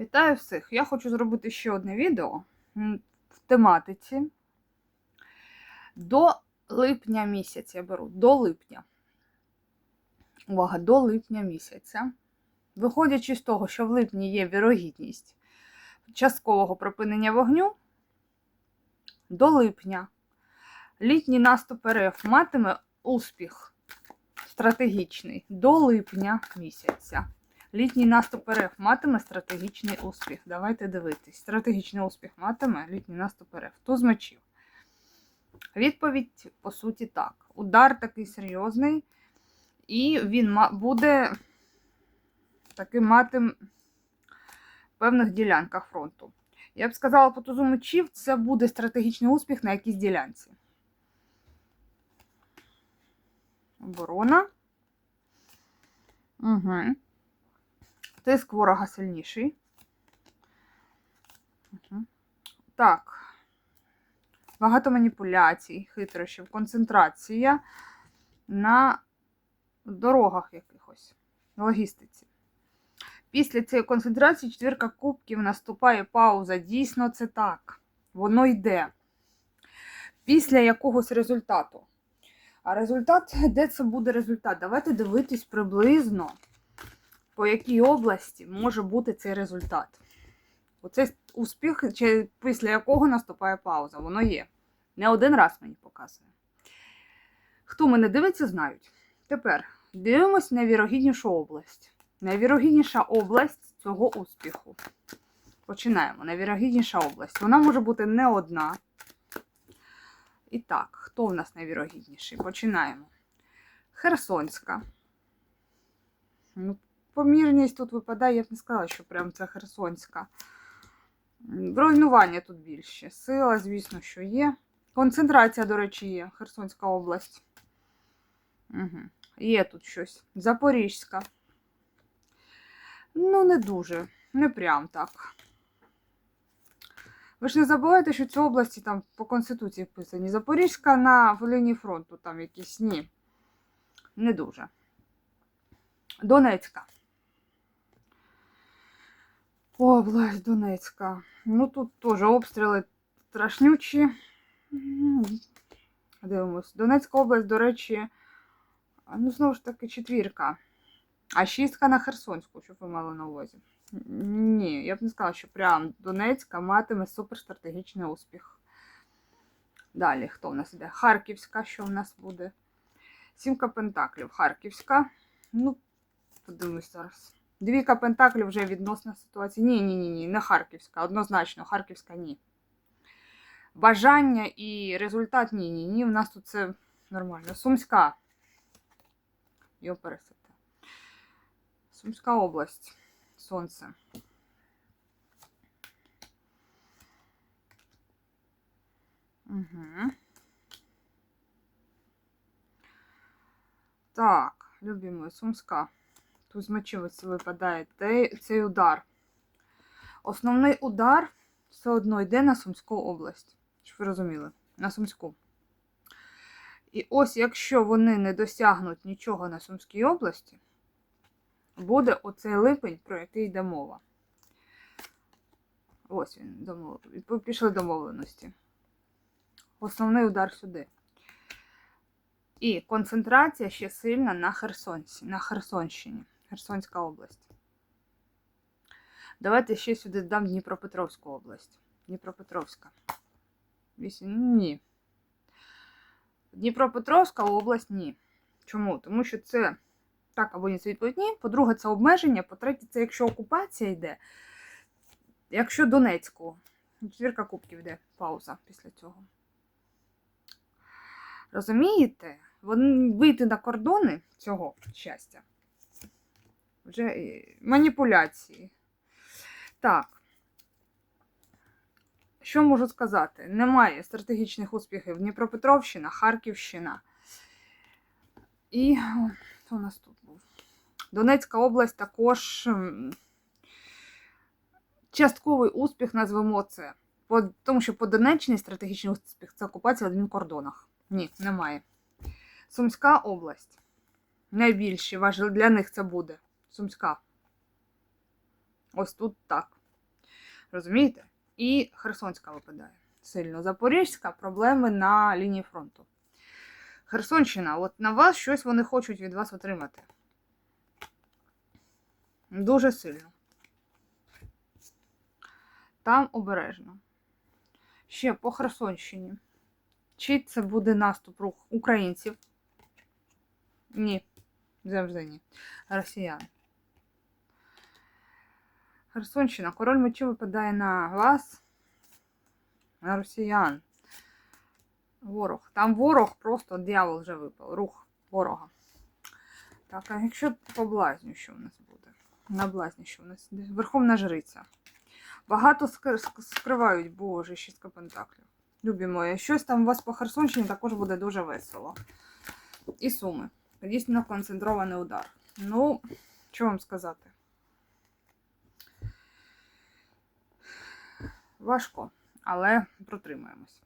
Вітаю всіх! Я хочу зробити ще одне відео в тематиці. До липня місяця я беру до липня. Увага, до липня місяця. Виходячи з того, що в липні є вірогідність часткового припинення вогню, до липня літній наступ РФ матиме успіх стратегічний до липня місяця. Літній наступ РФ матиме стратегічний успіх. Давайте дивитись. Стратегічний успіх матиме літній наступ РФ. Туз мечів. Відповідь, по суті, так. Удар такий серйозний, і він буде таки мати в певних ділянках фронту. Я б сказала, по тузу мечів це буде стратегічний успіх на якійсь ділянці. Оборона. Угу. Тиск ворога сильніший. Так. Багато маніпуляцій, хитрощів, концентрація на дорогах якихось, логістиці. Після цієї концентрації четвірка кубків наступає пауза. Дійсно, це так. Воно йде. Після якогось результату. А результат, де це буде результат? Давайте дивитись приблизно по якій області може бути цей результат. Оцей успіх, після якого наступає пауза, воно є. Не один раз мені показує. Хто мене дивиться, знають. Тепер дивимось на вірогіднішу область. Найвірогідніша область цього успіху. Починаємо. Найвірогідніша область. Вона може бути не одна. І так, хто в нас найвірогідніший? Починаємо. Херсонська. Помірність тут випадає, я б не сказала, що прям це Херсонська. Руйнування тут більше. Сила, звісно, що є. Концентрація, до речі, є. Херсонська область. Угу. Є тут щось. Запорізька. Ну, не дуже. Не прям так. Ви ж не забувайте, що ці області там по Конституції вписані. Запорізька на лінії фронту там якісь ні. Не дуже. Донецька. Область Донецька. Ну тут теж обстріли страшнючі. Дивимось. Донецька область, до речі, ну, знову ж таки, четвірка. А шістка на Херсонську, щоб ви мали на увазі. Ні, я б не сказала, що прям Донецька матиме суперстратегічний успіх. Далі, хто в нас іде? Харківська, що в нас буде? Сімка Пентаклів. Харківська. Ну, подивимось зараз. Двійка Пентаклів вже відносна ситуація. Ні, ні, ні, ні, не Харківська. Однозначно, Харківська ні. Бажання і результат ні, ні, ні. У нас тут це нормально. Сумська. Його пересити. Сумська область. Сонце. Угу. Так, любимо, Сумська. Тут з мечів ось випадає цей удар. Основний удар все одно йде на Сумську область. Щоб ви розуміли, на Сумську. І ось якщо вони не досягнуть нічого на Сумській області, буде оцей липень, про який йде мова. Ось він, домов... пішли домовленості. Основний удар сюди. І концентрація ще сильна на Херсонці, на Херсонщині, Херсонська область. Давайте ще сюди дам Дніпропетровську область. Дніпропетровська. Вісім. Ні. Дніпропетровська область ні. Чому? Тому що це так або ні, це відповідь ні. По-друге, це обмеження. По-третє, це якщо окупація йде. Якщо Донецьку, четвірка кубків йде, пауза після цього. Розумієте? Вони вийти на кордони цього щастя. Вже е, маніпуляції. Так. Що можу сказати? Немає стратегічних успіхів Дніпропетровщина, Харківщина. І о, що у нас тут був? Донецька область також частковий успіх назвемо це. По, тому що по Донеччині стратегічний успіх це окупація в адмінкордонах. Ні, немає. Сумська область. Найбільше важливо для них це буде. Сумська. Ось тут так. Розумієте? І Херсонська випадає сильно. Запорізька проблеми на лінії фронту. Херсонщина, от на вас щось вони хочуть від вас отримати. Дуже сильно. Там обережно. Ще по Херсонщині. Чи це буде наступ рух українців? Ні. Завжди ні. Росіян. Херсонщина. Король мечів випадає на вас. На росіян. Ворог. Там ворог, просто дьявол вже випав. Рух ворога. Так, а якщо по блазню, що в нас буде? На блазню, що в нас? Верховна жриця. Багато скр- ск- скривають, боже, шістка пентаклів. Любі мої, щось там у вас по Херсонщині також буде дуже весело. І суми. Дійсно концентрований удар. Ну, що вам сказати? Важко, але протримаємось.